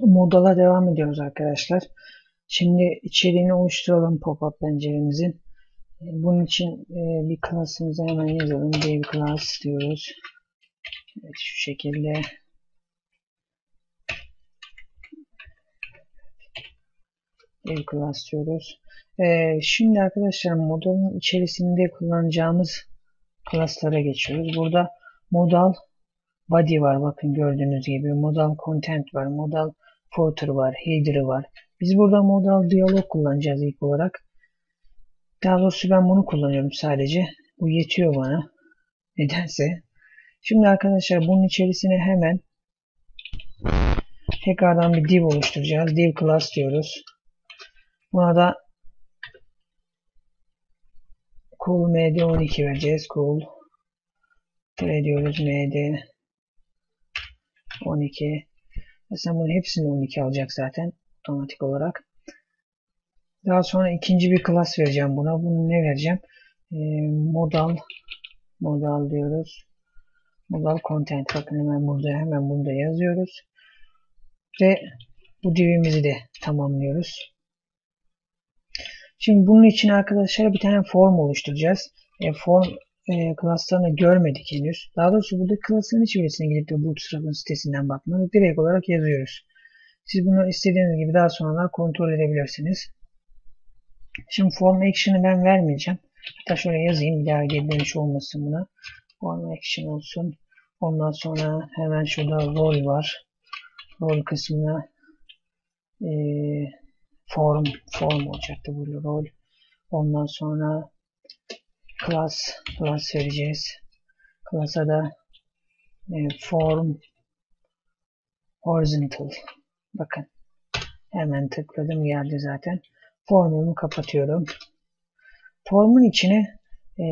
modala devam ediyoruz arkadaşlar. Şimdi içeriğini oluşturalım pop-up penceremizin. Bunun için e, bir class'ımızı hemen yazalım. Dev class diyoruz. Evet şu şekilde. Dev class diyoruz. Ee, şimdi arkadaşlar modalın içerisinde kullanacağımız class'lara geçiyoruz. Burada modal body var bakın gördüğünüz gibi. Modal content var. Modal footer var. Header var. Biz burada modal diyalog kullanacağız ilk olarak. Daha doğrusu ben bunu kullanıyorum sadece. Bu yetiyor bana. Nedense. Şimdi arkadaşlar bunun içerisine hemen tekrardan bir div oluşturacağız. Div class diyoruz. Buna da cool md12 vereceğiz. Cool Tire diyoruz md 12 Mesela bunun hepsini 12 alacak zaten otomatik olarak. Daha sonra ikinci bir class vereceğim buna. Bunu ne vereceğim? E, modal modal diyoruz. Modal content. Bakın hemen burada hemen burada yazıyoruz. Ve bu divimizi de tamamlıyoruz. Şimdi bunun için arkadaşlar bir tane form oluşturacağız. E, form e, klaslarını görmedik henüz. Daha doğrusu burada klasların içerisine gidip de Bootstrap'ın sitesinden bakmadık. Direkt olarak yazıyoruz. Siz bunu istediğiniz gibi daha sonra kontrol edebilirsiniz. Şimdi form action'ı ben vermeyeceğim. Hatta şöyle yazayım. Bir daha geri dönüş olmasın buna. Form action olsun. Ondan sonra hemen şurada rol var. Rol kısmına e, form form olacaktı bu rol. Ondan sonra class class vereceğiz. Class'a da e, form horizontal bakın hemen tıkladım geldi zaten. Formumu kapatıyorum. Formun içine e,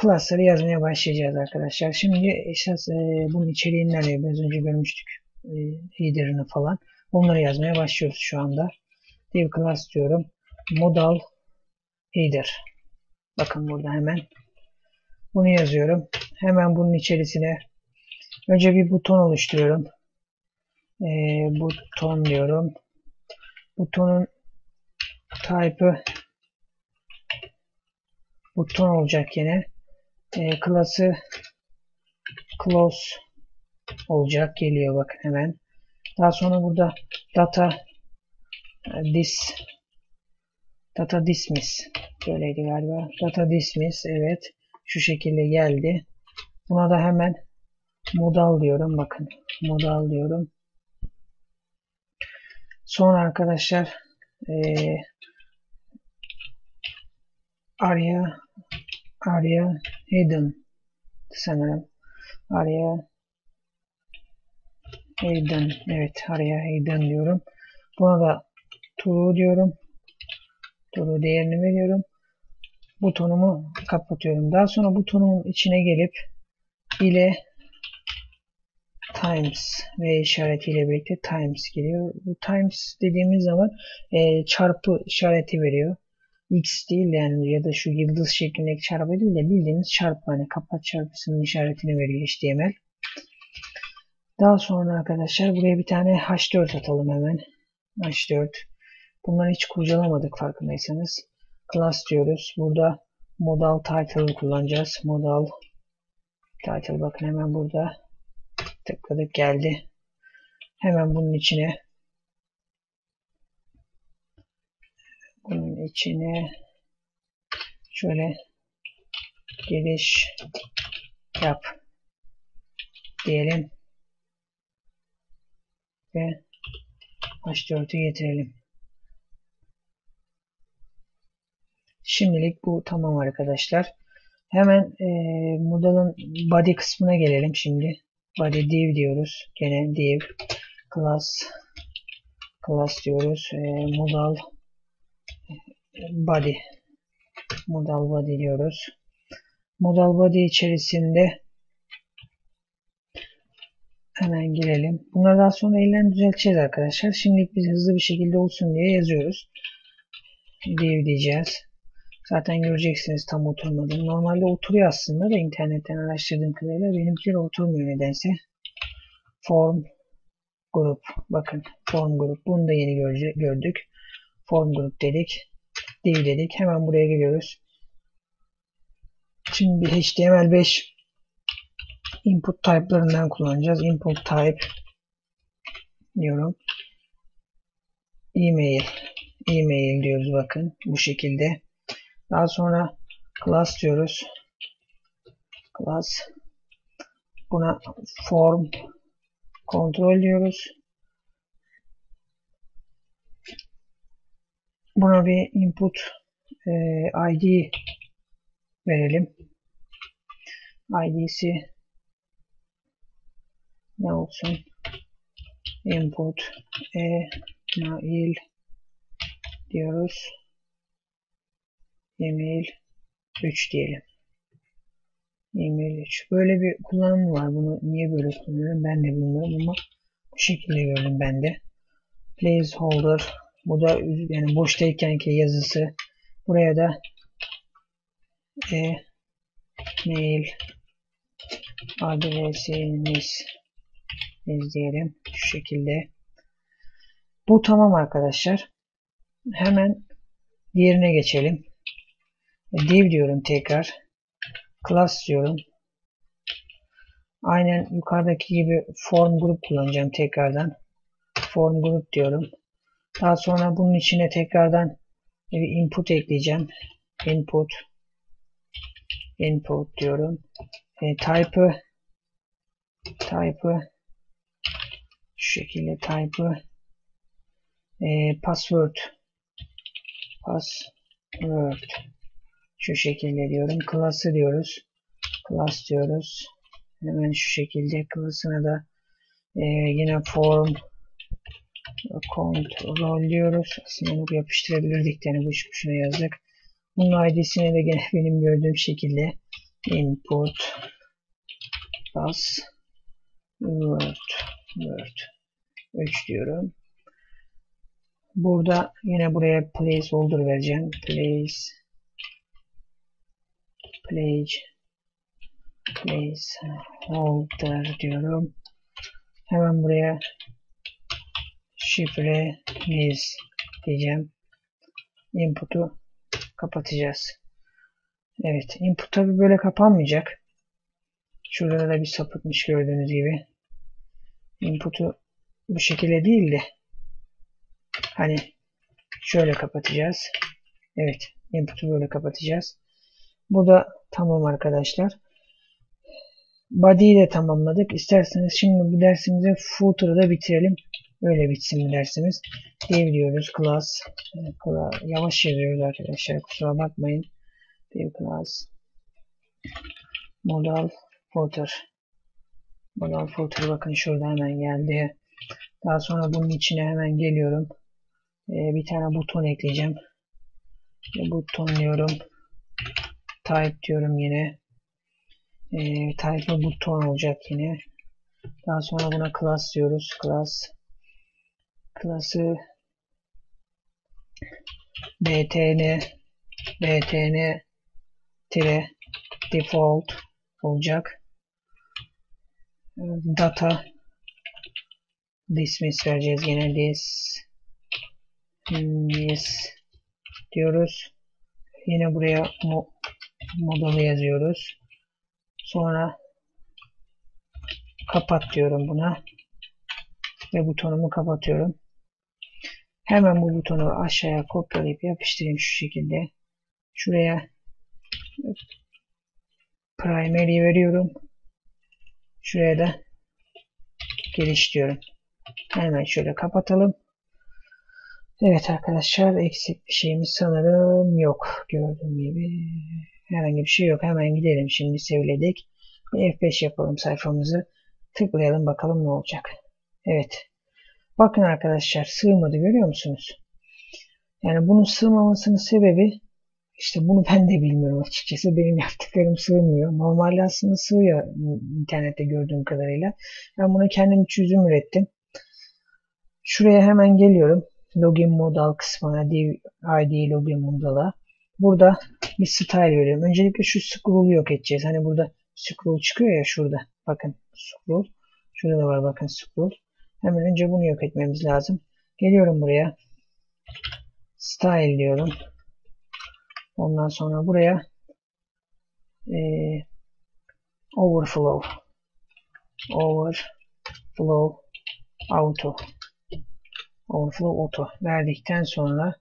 class'ları yazmaya başlayacağız arkadaşlar. Şimdi esas e, bunun içeriğinden biraz önce görmüştük. E, header'ını falan. Onları yazmaya başlıyoruz şu anda. Div class diyorum. Modal header. Bakın burada hemen. Bunu yazıyorum. Hemen bunun içerisine önce bir buton oluşturuyorum. Ee, buton diyorum. Butonun type'ı buton olacak yine. Ee, klası close olacak. Geliyor bakın hemen. Daha sonra burada data this data dismiss böyleydi galiba. Data dismiss evet. Şu şekilde geldi. Buna da hemen modal diyorum. Bakın modal diyorum. Sonra arkadaşlar ee, Arya Arya Hidden sanırım. Arya Hidden evet Arya Hidden diyorum. Buna da true diyorum. True değerini veriyorum. Butonumu kapatıyorum. Daha sonra butonumun içine gelip ile times ve işaretiyle birlikte times geliyor. Bu times dediğimiz zaman e, çarpı işareti veriyor. X değil yani ya da şu yıldız şeklindeki çarpı değil de bildiğimiz çarpı hani kapat çarpısının işaretini veriyor HTML. Daha sonra arkadaşlar buraya bir tane H4 atalım hemen. H4. Bunları hiç kurcalamadık farkındaysanız. Class diyoruz. Burada modal title kullanacağız. Modal title bakın hemen burada tıkladık geldi. Hemen bunun içine bunun içine şöyle giriş yap diyelim ve H4'ü getirelim. Şimdilik bu tamam arkadaşlar. Hemen e, model'ın body kısmına gelelim şimdi. Body div diyoruz. Gene div class class diyoruz. E, model body model body diyoruz. Model body içerisinde hemen girelim. Bunları daha sonra elinden düzelteceğiz arkadaşlar. Şimdilik biz hızlı bir şekilde olsun diye yazıyoruz. Div diyeceğiz. Zaten göreceksiniz tam oturmadım. Normalde oturuyor aslında da internetten araştırdığım kadarıyla benimkiler oturmuyor nedense. Form grup. Bakın form grup. Bunu da yeni gördük. Form grup dedik. Div dedik. Hemen buraya geliyoruz. Şimdi bir HTML5 input type'larından kullanacağız. Input type diyorum. E-mail. E-mail diyoruz bakın. Bu şekilde. Daha sonra class diyoruz. Class. Buna form kontrol diyoruz. Buna bir input e, ID verelim. ID'si ne olsun? Input e mail diyoruz. Email 3 diyelim. Email 3. Böyle bir kullanım var. Bunu niye böyle kullanıyorum ben de bilmiyorum ama bu şekilde gördüm ben de. Placeholder. Bu da yani boştaykenki yazısı. Buraya da e, mail adresiniz izleyelim. Şu şekilde. Bu tamam arkadaşlar. Hemen diğerine geçelim. Div diyorum tekrar. Class diyorum. Aynen yukarıdaki gibi form grup kullanacağım tekrardan. Form grup diyorum. Daha sonra bunun içine tekrardan bir input ekleyeceğim. Input input diyorum. E, type'ı type'ı şu şekilde type'ı e, password password şu şekilde diyorum. Class'ı diyoruz. Class diyoruz. Hemen şu şekilde class'ına da e, yine form kontrol diyoruz. Aslında onu yapıştırabilirdik. Yani bu şuna yazdık. Bunun ID'sine de gene benim gördüğüm şekilde input password word 3 diyorum. Burada yine buraya placeholder vereceğim. Place place placeholder diyorum. Hemen buraya şifreniz diyeceğim. Input'u kapatacağız. Evet. Input tabi böyle kapanmayacak. Şurada da bir sapıtmış gördüğünüz gibi. Input'u bu şekilde değil de hani şöyle kapatacağız. Evet. Input'u böyle kapatacağız. Bu da tamam arkadaşlar. Body'yi de tamamladık. İsterseniz şimdi bu dersimize footer'ı da bitirelim. Öyle bitsin bu dersimiz. Div diyoruz. Class. Yavaş yazıyoruz arkadaşlar. Kusura bakmayın. Div class. Modal footer. Modal footer bakın şurada hemen geldi. Daha sonra bunun içine hemen geliyorum. Ee, bir tane buton ekleyeceğim. Buton diyorum. Type diyorum yine. Ee, type buton olacak yine. Daha sonra buna class diyoruz. Class klası btn btn tire default olacak. Data dismiss vereceğiz yine dismiss diyoruz. Yine buraya mo modulu yazıyoruz. Sonra kapat diyorum buna ve butonumu kapatıyorum. Hemen bu butonu aşağıya kopyalayıp yapıştırayım şu şekilde. Şuraya primary veriyorum. Şuraya da giriş diyorum. Hemen şöyle kapatalım. Evet arkadaşlar eksik bir şeyimiz sanırım yok. Gördüğüm gibi herhangi bir şey yok. Hemen gidelim şimdi sevledik. F5 yapalım sayfamızı. Tıklayalım bakalım ne olacak. Evet. Bakın arkadaşlar sığmadı görüyor musunuz? Yani bunun sığmamasının sebebi işte bunu ben de bilmiyorum açıkçası. Benim yaptıklarım sığmıyor. Normalde aslında sığıyor internette gördüğüm kadarıyla. Ben buna kendim çözüm ürettim. Şuraya hemen geliyorum. Login modal kısmına, ID login modala. Burada bir style veriyorum. Öncelikle şu scroll'u yok edeceğiz. Hani burada scroll çıkıyor ya şurada. Bakın scroll. Şurada da var bakın scroll. Hemen önce bunu yok etmemiz lazım. Geliyorum buraya. Style diyorum. Ondan sonra buraya e, overflow overflow auto overflow auto verdikten sonra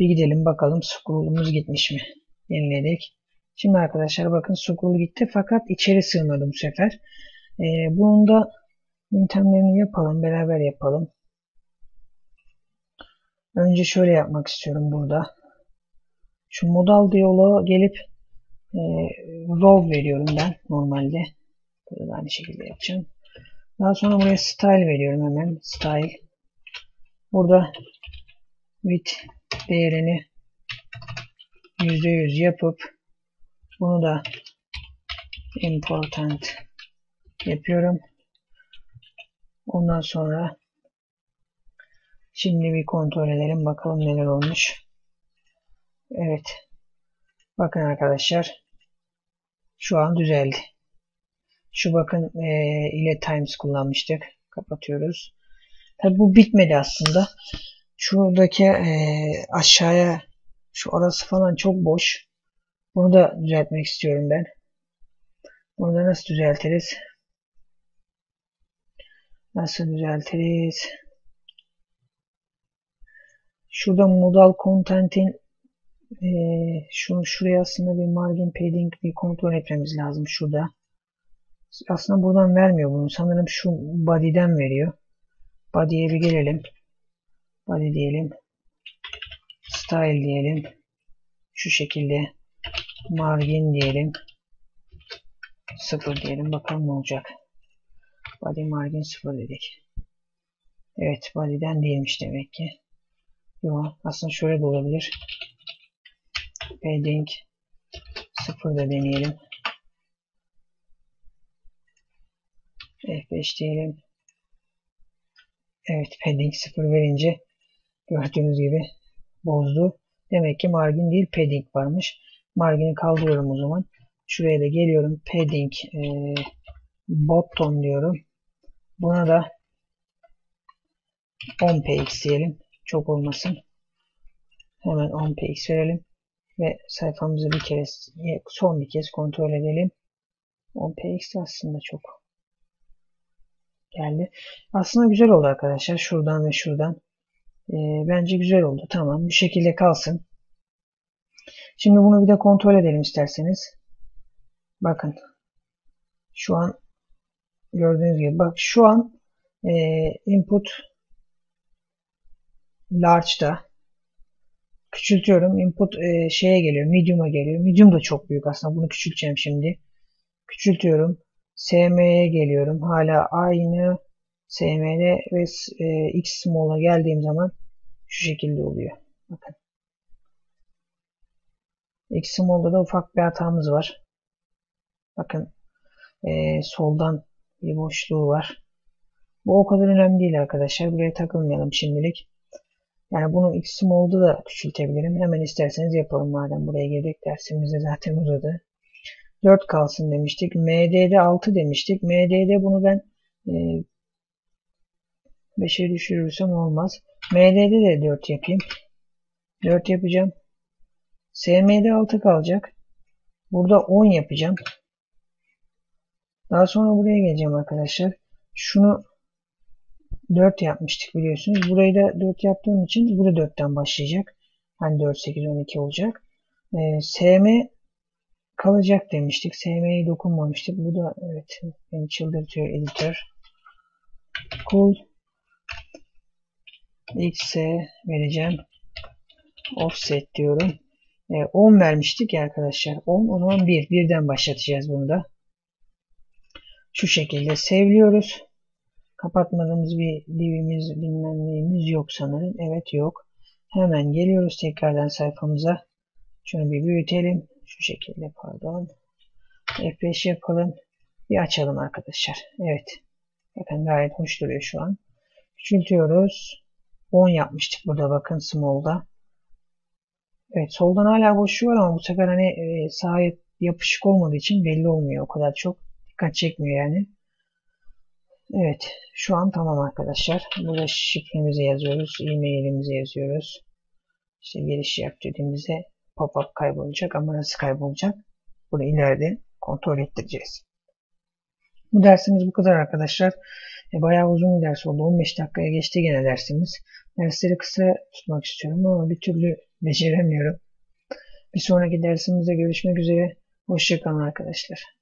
bir gidelim bakalım scroll'umuz gitmiş mi? Yeniledik. Şimdi arkadaşlar bakın scroll gitti fakat içeri sığmadı bu sefer. Ee, bunun da yöntemlerini yapalım. Beraber yapalım. Önce şöyle yapmak istiyorum burada. Şu modal diyaloğa gelip e, row veriyorum ben normalde. Burada da aynı şekilde yapacağım. Daha sonra buraya style veriyorum hemen. Style. Burada width değerini %100 yapıp bunu da important yapıyorum. Ondan sonra şimdi bir kontrol edelim bakalım neler olmuş. Evet. Bakın arkadaşlar. Şu an düzeldi. Şu bakın e, ile times kullanmıştık. Kapatıyoruz. Tabi bu bitmedi aslında. Şuradaki e, aşağıya şu arası falan çok boş. Bunu da düzeltmek istiyorum ben. Bunu da nasıl düzeltiriz? Nasıl düzeltiriz? Şurada modal content'in e, şu şuraya aslında bir margin padding bir kontrol etmemiz lazım şurada. Aslında buradan vermiyor bunu. Sanırım şu body'den veriyor. Body'ye bir gelelim. Body diyelim. Style diyelim. Şu şekilde margin diyelim. Sıfır diyelim. Bakalım ne olacak. Body margin sıfır dedik. Evet body'den değilmiş demek ki. Yok aslında şöyle de olabilir. Padding sıfır da deneyelim. F5 diyelim. Evet padding sıfır verince gördüğünüz gibi bozdu. Demek ki margin değil padding varmış. Margini kaldırıyorum o zaman. Şuraya da geliyorum. Padding e, bottom diyorum. Buna da 10 px diyelim. Çok olmasın. Hemen 10 px verelim. Ve sayfamızı bir kere son bir kez kontrol edelim. 10 px aslında çok geldi. Aslında güzel oldu arkadaşlar. Şuradan ve şuradan. E, bence güzel oldu. Tamam. Bu şekilde kalsın. Şimdi bunu bir de kontrol edelim isterseniz. Bakın. Şu an gördüğünüz gibi. Bak şu an e, input large'da küçültüyorum. Input e, şeye geliyor. Medium'a geliyor. Medium da çok büyük aslında. Bunu küçülteceğim şimdi. Küçültüyorum. SM'ye geliyorum. Hala aynı SM'de ve e, X small'a geldiğim zaman şu şekilde oluyor. Bakın. X small'da da ufak bir hatamız var. Bakın e, soldan bir boşluğu var. Bu o kadar önemli değil arkadaşlar. Buraya takılmayalım şimdilik. Yani bunu X small'da da küçültebilirim. Hemen isterseniz yapalım madem buraya girdik. Dersimizde zaten uzadı. 4 kalsın demiştik. MD'de 6 demiştik. MD'de bunu ben e, 5'e düşürürsem olmaz. MD'de de 4 yapayım. 4 yapacağım. SM'de 6 kalacak. Burada 10 yapacağım. Daha sonra buraya geleceğim arkadaşlar. Şunu 4 yapmıştık biliyorsunuz. Burayı da 4 yaptığım için bu da 4'ten başlayacak. Hani 4, 8, 12 olacak. Ee, SM kalacak demiştik. SM'ye dokunmamıştık. Bu da evet beni çıldırtıyor editör. Cool x'e vereceğim. Offset diyorum. E, 10 vermiştik ya arkadaşlar. 10 o zaman 1. 1'den başlatacağız bunu da. Şu şekilde sevliyoruz. Kapatmadığımız bir divimiz bilmem yok sanırım. Evet yok. Hemen geliyoruz tekrardan sayfamıza. Şunu bir büyütelim. Şu şekilde pardon. F5 yapalım. Bir açalım arkadaşlar. Evet. Bakın gayet hoş duruyor şu an. Küçültüyoruz. 10 yapmıştık burada bakın small'da. Evet soldan hala boşluğu var ama bu sefer hani e, sağa yapışık olmadığı için belli olmuyor o kadar çok. Dikkat çekmiyor yani. Evet. Şu an tamam arkadaşlar. Burada şifremizi yazıyoruz. E-mailimizi yazıyoruz. İşte giriş yap dediğimizde pop-up kaybolacak ama nasıl kaybolacak? Bunu ileride kontrol ettireceğiz. Bu dersimiz bu kadar arkadaşlar. E, bayağı uzun bir ders oldu. 15 dakikaya geçti gene dersimiz. Dersleri kısa tutmak istiyorum ama bir türlü beceremiyorum. Bir sonraki dersimizde görüşmek üzere. Hoşçakalın arkadaşlar.